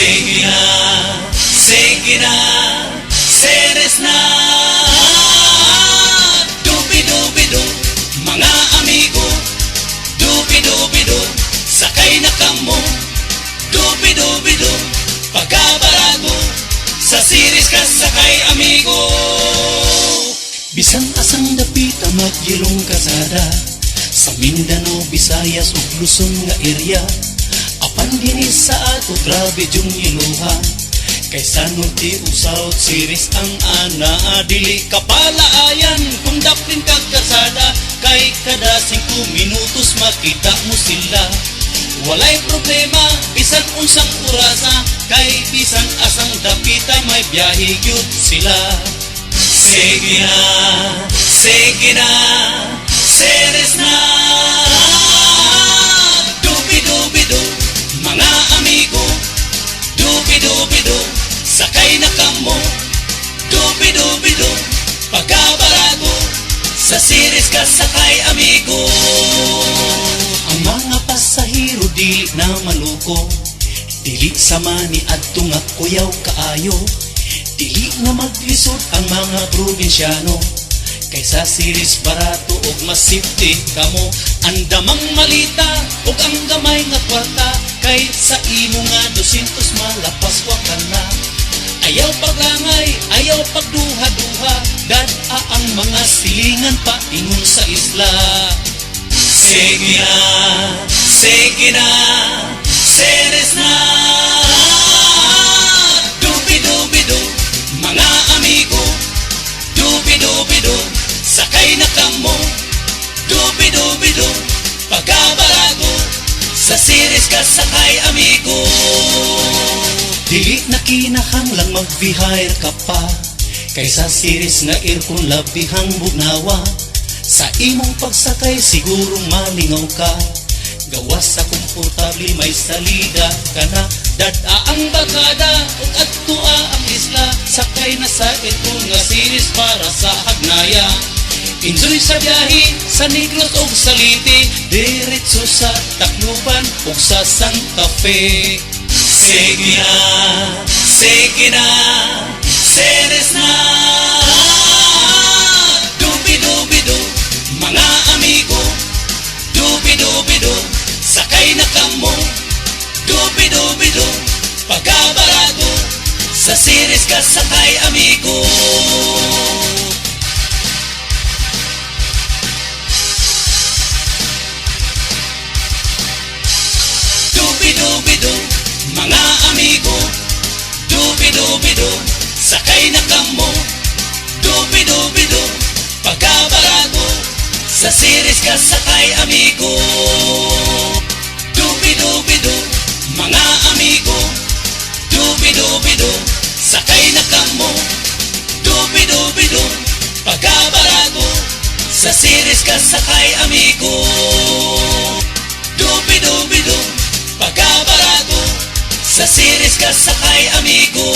Sige na, sige na, seres na. Dubi-dubi-du, mga amigo. Dubi-dubi-du, sakay na kamo Dubi-dubi-du, pagkabarago. Sa series ka sakay amigo. Bisan asang dapita magyelong kasada. Sa Mindanao, Visayas ug Luzon nga area Apan dini sa ato grabe jung iluha Kaysa norte ug south series ang ana. Dili kapalaayan kung daplin kag kasada Kay kada 5 minutos makita mo sila. Walay problema, bisan unsang urasa Kay bisan asang dapita may biyahe gyud sila. Sige na, sige na, seres na maluko Dili sama ni adto nga kuyaw kaayo. Dili na maglisod ang mga probinsyano. Kaysa series barato ug mas safety kamo Andamang malita ug ang gamay nga kwarta. Kay sa imo nga 200 malapas wa ka na. Ayaw paglangay, ayaw pagduha-duha. Dada ang mga silingan pa ingon sa isla. Sige Sa series ka sakay amigo. Dili na kinahanglang mag-hire ka pa. Kaysa series nga aircon labihang bugnawa Sa imong pagsakay sigurong malingaw ka. Gawas sa komportable may salida ka na. Dada ang bagada ug adtua ang isla. Sakay na sa aircon nga series para sa hagnaya Enjoy sa biyahe sa Negros ug sa Liti Diretso sa Tacloban ug sa Santa Fe. Sige na, sige na, seres na. Dubi-dubi-du, mga amigo. Dubi-dubi-du, sakay na kamo. Dubi-dubi-du, pagkabarago. Sa series ka sakay amigo Dubi-dubi-du, mga amigo Dubi-dubi-du, sakay na kamo Dubi-dubi-du, pagkabarago Sa series ka sakay amigo. Dubi-dubi-du, mga amigo Dubi-dubi-du, sakay na kamo Dubi-dubi-du, pagkabarago Sa series ka sakay amigo Sa series ka sakay amigo